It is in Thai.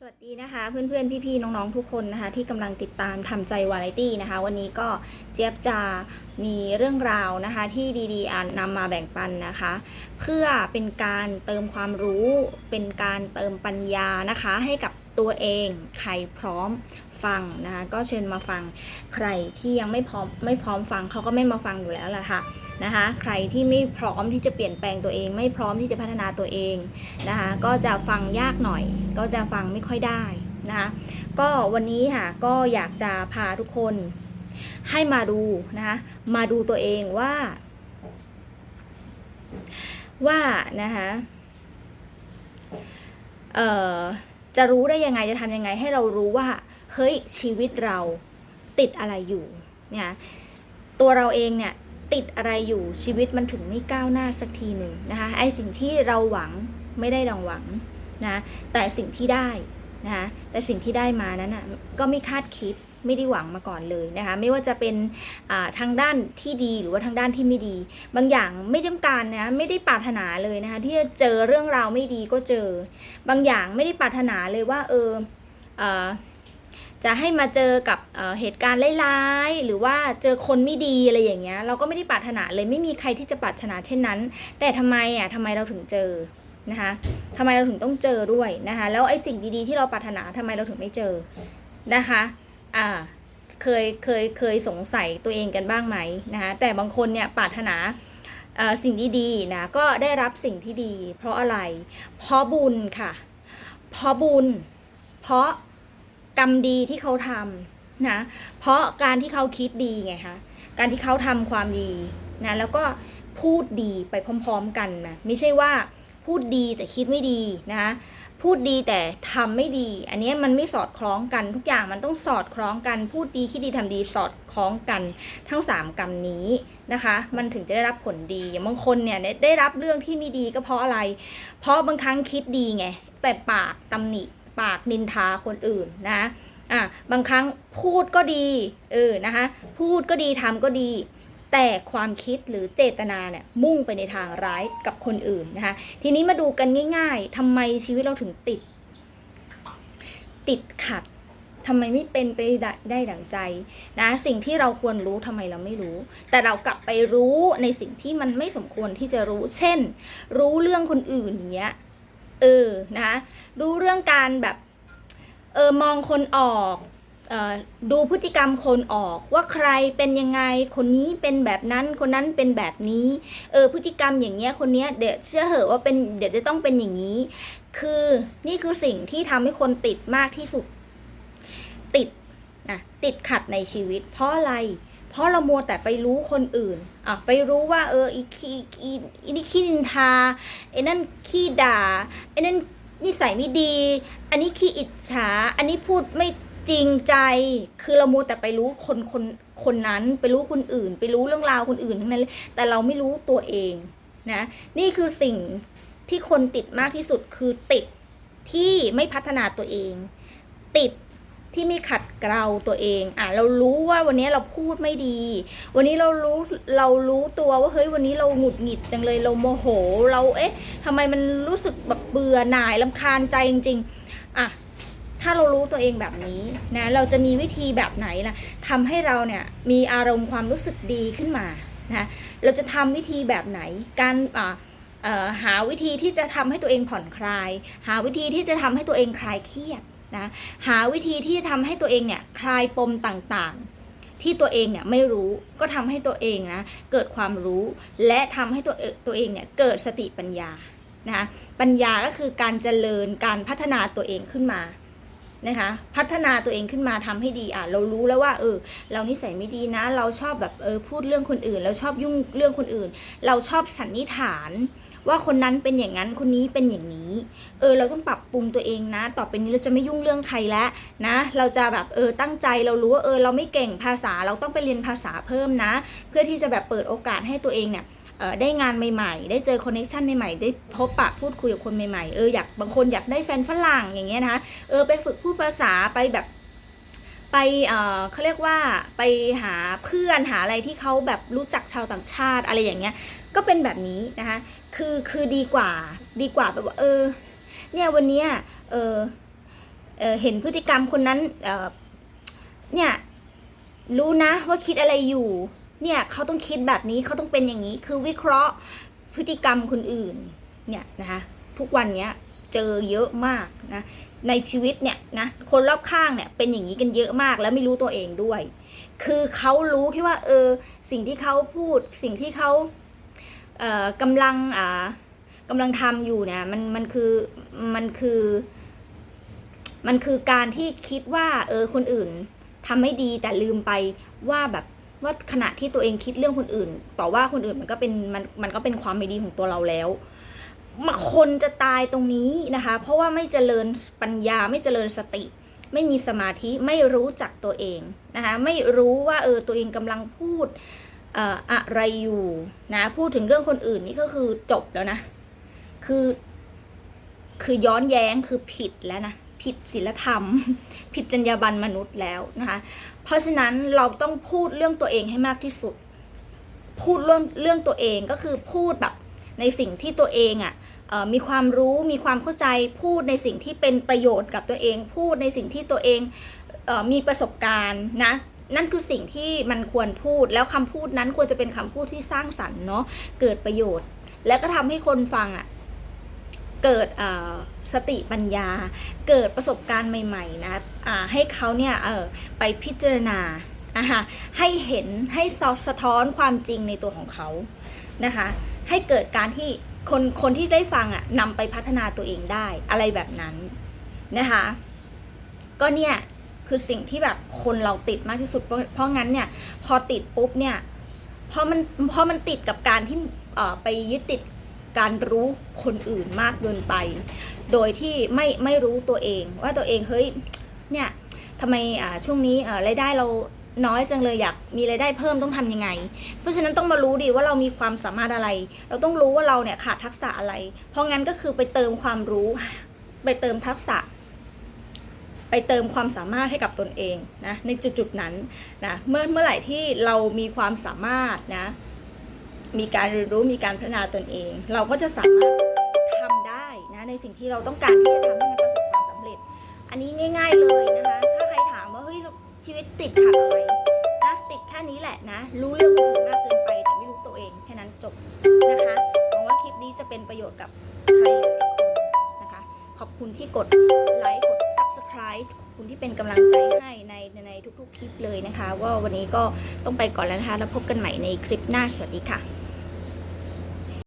สวัสดีนะคะเพื่อนๆ พี่ๆ น้องๆ ทุกคนนะคะที่กำลังติดตามทำใจวาไรตี้นะคะ วันนี้ก็เจี๊ยบจะมีเรื่องราวนะคะ ที่ดีๆอานนำมาแบ่งปันนะคะ เพื่อเป็นการเติมความรู้เป็นการเติมปัญญานะคะ ให้กับตัวเองใครพร้อมฟังนะคะ ก็เชิญมาฟังใครที่ยังไม่พร้อมไม่พร้อมฟังเขาก็ไม่มาฟังอยู่แล้วล่ะค่ะ นะคะใครที่ไม่พร้อมที่จะเปลี่ยนแปลงตัวเอง ไม่พร้อมที่จะพัฒนาตัวเองนะคะก็จะฟังยากหน่อย ก็จะฟังไม่ค่อยได้นะคะก็วันนี้ค่ะก็อยากจะพาทุกคนให้มาดูนะคะมาดูตัวเองว่า ว่านะคะเอ่อจะรู้ได้ยังไงจะทำยังไงให้เรารู้ว่าเฮ้ยชีวิตเราติดอะไรอยู่เนี่ยตัวเราเองเนี่ย ติดอะไรอยู่ชีวิตมันถึงไม่ก้าวหน้าสักทีหนึ่งนะคะไอสิ่งที่เราหวังไม่ได้ดังหวังนะแต่สิ่งที่ได้นะคะแต่สิ่งที่ได้มานั้นอะก็ไม่คาดคิดไม่ได้หวังมาก่อนเลยนะคะไม่ว่าจะเป็นทางด้านที่ดีหรือว่าทางด้านที่ไม่ดี บางอย่างไม่ต้องการนะไม่ได้ปรารถนาเลยนะคะที่จะเจอเรื่องราวไม่ดีก็เจอ บางอย่างไม่ได้ปรารถนาเลยว่าเออเอ จะให้มาเจอกับเเหตุการณ์ร้ายๆ หรือว่าเจอคนไม่ดีอะไรอย่างเงี้ย เราก็ไม่ได้ปรารถนาเลยไม่มีใครที่จะปรารถนาเช่นนั้น แต่ทำไมอะทำไมเราถึงเจอนะคะทำไมเราถึงต้องเจอด้วยนะคะ แล้วไอ้สิ่งดีๆที่เราปรารถนาทำไมเราถึงไม่เจอนะคะอ่าเคยเคยเคยสงสัยตัวเองกันบ้างไหมนะคะแต่บางคนเนี่ยปรารถนาสิ่งดีๆนะก็ได้รับสิ่งที่ดี เพราะอะไร เพราะบุญค่ะ เพราะบุญ เพราะ กรรมดีที่เขาทำนะเพราะการที่เขาคิดดีไงคะการที่เขาทำความดีนะแล้วก็พูดดีไปพร้อม ๆ กันนะไม่ใช่ว่าพูดดีแต่คิดไม่ดีนะพูดดีแต่ทำไม่ดี อันนี้มันไม่สอดคล้องกันทุกอย่างมันต้องสอดคล้องกันพูดดีคิดดีทำดีสอดคล้องกันทั้งสามกรรมนี้นะคะ มันถึงจะได้รับผลดีอย่างบางคนเนี่ยได้รับเรื่องที่ไม่ดีก็เพราะอะไร เพราะบางครั้งคิดดีไงแต่ปากตำหนิ ปากนินทาคนอื่นนะอะบางครั้งพูดก็ดีเออนะคะพูดก็ดีทำก็ดี แต่ความคิดหรือเจตนาเนี่ยมุ่งไปในทางร้ายกับคนอื่นนะคะทีนี้มาดูกันง่ายๆทำไมชีวิตเราถึงติด ติดขัดทำไมไม่เป็นไปได้ได้ดั่งใจนะสิ่งที่เราควรรู้ทำไมเราไม่รู้ แต่เรากลับไปรู้ในสิ่งที่มันไม่สมควรที่จะรู้ เช่น รู้เรื่องคนอื่นอย่างเงี้ย เออนะคะรู้เรื่องการแบบเออมองคนออกออดูพฤติกรรมคนออกว่าใครเป็นยังไงคนนี้เป็นแบบนั้นคนนั้นเป็นแบบนี้เออพฤติกรรมอย่างเงี้ยคนเนี้ยเดี๋ยวเชื่อเหอะว่าเป็นเดี๋ยวจะต้องเป็นอย่างนี้ คือนี่คือสิ่งที่ทำให้คนติดมากที่สุด ติดนะติดขัดในชีวิต เพราะอะไร เพราะเรามัวแต่ไปรู้คนอื่นอะไปรู้ว่าเอออีขี้อีอีนี่ขี้นินทาไอ้นั่นขี้ด่าไอ้นั่นนิสัยไม่ดี อันนี้ขี้อิจฉา อันนี้พูดไม่จริงใจ คือเรามัวแต่ไปรู้คนคนคนนั้น ไปรู้คนอื่น ไปรู้เรื่องราวคนอื่นทั้งนั้น แต่เราไม่รู้ตัวเองนะ นี่คือสิ่งที่คนติดมากที่สุดคือติดที่ไม่พัฒนาตัวเอง ติด ที่ไม่ขัดเกลาตัวเองอะเรารู้ว่าวันนี้เราพูดไม่ดี วันนี้เรารู้เรารู้ตัวว่าเฮ้ยวันนี้เราหงุดหงิดจังเลยเราโมโห เราเอ๊ะทำไมมันรู้สึกแบบเบื่อหน่ายลำคาญใจจริงๆอะถ้าเรารู้ตัวเองแบบนี้นะเราจะมีวิธีแบบไหนล่ะทำให้เราเนี่ยมีอารมณ์ความรู้สึกดีขึ้นมานะเราจะทำวิธีแบบไหนการอ่าหาวิธีที่จะทำให้ตัวเองผ่อนคลาย หาวิธีที่จะทำให้ตัวเองคลายเครียด นะหาวิธีที่จะทำให้ตัวเองเนี่ยคลายปมต่างๆ ที่ตัวเองเนี่ยไม่รู้ก็ทำให้ตัวเองนะเกิดความรู้และทำให้ตัวเอตัวเองเนี่ยเกิดสติปัญญานะคะปัญญาก็คือการเจริญการพัฒนาตัวเองขึ้นมานะคะพัฒนาตัวเองขึ้นมาทำให้ดีอะเรารู้แล้วว่าเออเรานิสัยไม่ดีนะ เราชอบแบบเออพูดเรื่องคนอื่น เราชอบยุ่งเรื่องคนอื่น เราชอบสันนิษฐาน ว่าคนนั้นเป็นอย่างนั้นคนนี้เป็นอย่างนี้ เออเราต้องปรับปรุงตัวเองนะ ต่อไปนี้เราจะไม่ยุ่งเรื่องใครแล้วนะ เราจะแบบเออตั้งใจเรารู้ว่าเออเราไม่เก่งภาษาเราต้องไปเรียนภาษาเพิ่มนะ เพื่อที่จะแบบเปิดโอกาสให้ตัวเองเนี่ยได้งานใหม่ ๆ ได้เจอคอนเนคชันใหม่ ๆ ได้พบปะพูดคุยกับคนใหม่ๆ เอออยากบางคนอยากได้แฟนฝรั่งอย่างเงี้ยนะคะ เออไปฝึกพูดภาษาไปแบบไปเออเขาเรียกว่าไปหาเพื่อนหาอะไรที่เขาแบบรู้จักชาวต่างชาติอะไรอย่างเงี้ย ก็เป็นแบบนี้นะคะ คือคือดีกว่า ดีกว่าแบบว่าเออ เนี่ยวันเนี้ยเออเออเห็นพฤติกรรมคนนั้นเออเนี่ยรู้นะว่าคิดอะไรอยู่ เนี่ยเขาต้องคิดแบบนี้เขาต้องเป็นอย่างนี้ คือวิเคราะห์พฤติกรรมคนอื่น เนี่ยนะคะทุกวันเนี้ยเจอเยอะมากนะในชีวิตเนี่ยนะคนรอบข้างเนี่ยเป็นอย่างนี้กันเยอะมากแล้วไม่รู้ตัวเองด้วย คือเขารู้แค่ว่าเออสิ่งที่เขาพูดสิ่งที่เขาเอ่อกำลังอ่า กำลังทำอยู่เนี่ยมันมันคือมันคือ มันคือการที่คิดว่า เออคนอื่นทำไม่ดีแต่ลืมไปว่าแบบว่าขณะที่ตัวเองคิดเรื่องคนอื่นต่อว่าคนอื่นมันก็เป็นมันมันก็เป็นความไม่ดีของตัวเราแล้วมาคนจะตายตรงนี้นะคะ เพราะว่าไม่เจริญปัญญาไม่เจริญสติ ไม่มีสมาธิไม่รู้จักตัวเองนะคะไม่รู้ว่าเออตัวเองกำลังพูดอออะไรอยู่นะพูดถึงเรื่องคนอื่นนี่ก็คือจบแล้วนะ คือ คือย้อนแย้งคือผิดแล้วนะ ผิดศีลธรรม ผิดจรรยาบรรณมนุษย์แล้วนะคะ เพราะฉะนั้นเราต้องพูดเรื่องตัวเองให้มากที่สุด พูดเรื่องเรื่องตัวเองก็คือพูดแบบในสิ่งที่ตัวเองอะ่ะมีความรู้มีความเข้าใจพูดในสิ่งที่เป็นประโยชน์กับตัวเอง พูดในสิ่งที่ตัวเองเออมีประสบการณ์นะนั่นคือสิ่งที่มันควรพูดแล้วคำพูดนั้นควรจะเป็นคำพูดที่สร้างสรรค์เนาะเกิดประโยชน์ และก็ทำให้คนฟังอะ่ะ เกิดสติปัญญา เกิดประสบการณ์ใหม่ๆนะให้เขาเนี่ยไปพิจารณานะคะให้เห็นให้สอสะท้อนความจริงในตัวของเขานะคะให้เกิดการที่คนคนที่ได้ฟังอะนำไปพัฒนาตัวเองได้อะไรแบบนั้นนะคะก็เนี่ยคือสิ่งที่แบบคนเราติดมากที่สุด เพราะงั้นเนี่ยพอติดปุ๊บเนี่ยพอมันพอมันติดกับการที่ไปยึดติด การรู้คนอื่นมากเกินไป โดยที่ไม่ไม่รู้ตัวเอง ว่าตัวเองเฮ้ยเนี่ยทำไมอ่าช่วงนี้อ่ารายได้เราน้อยจังเลยอยากมีรายได้เพิ่มต้องทำยังไง เพราะฉะนั้นต้องมารู้ดีว่าเรามีความสามารถอะไร เราต้องรู้ว่าเราเนี่ยขาดทักษะอะไร เพราะงั้นก็คือไปเติมความรู้ ไปเติมทักษะ ไปเติมความสามารถให้กับตนเองนะในจุดๆนั้นนะเมื่อเมื่อไหร่ที่เรามีความสามารถนะ มีการเรียนรู้มีการพัฒนาตนเอง เราก็จะสามารถทำได้นะในสิ่งที่เราต้องการที่จะทำให้มันประสบความสำเร็จ อันนี้ง่าย ๆเลยนะคะ ถ้าใครถามว่าเฮ้ยชีวิตติดขัดอะไรนะติดแค่นี้แหละนะ รู้เรื่องคนอื่นมากเกินไปแต่ไม่รู้ตัวเองแค่นั้นจบนะคะหวังว่าคลิปนี้จะเป็นประโยชน์กับใครหลายคนนะคะ ขอบคุณที่กดไลค์ subscribe คุณที่เป็นกำลังใจให้ในในทุกๆคลิปเลยนะคะ ว่าวันนี้ก็ต้องไปก่อนแล้วนะคะ แล้วพบกันใหม่ในคลิปหน้า สวัสดีค่ะ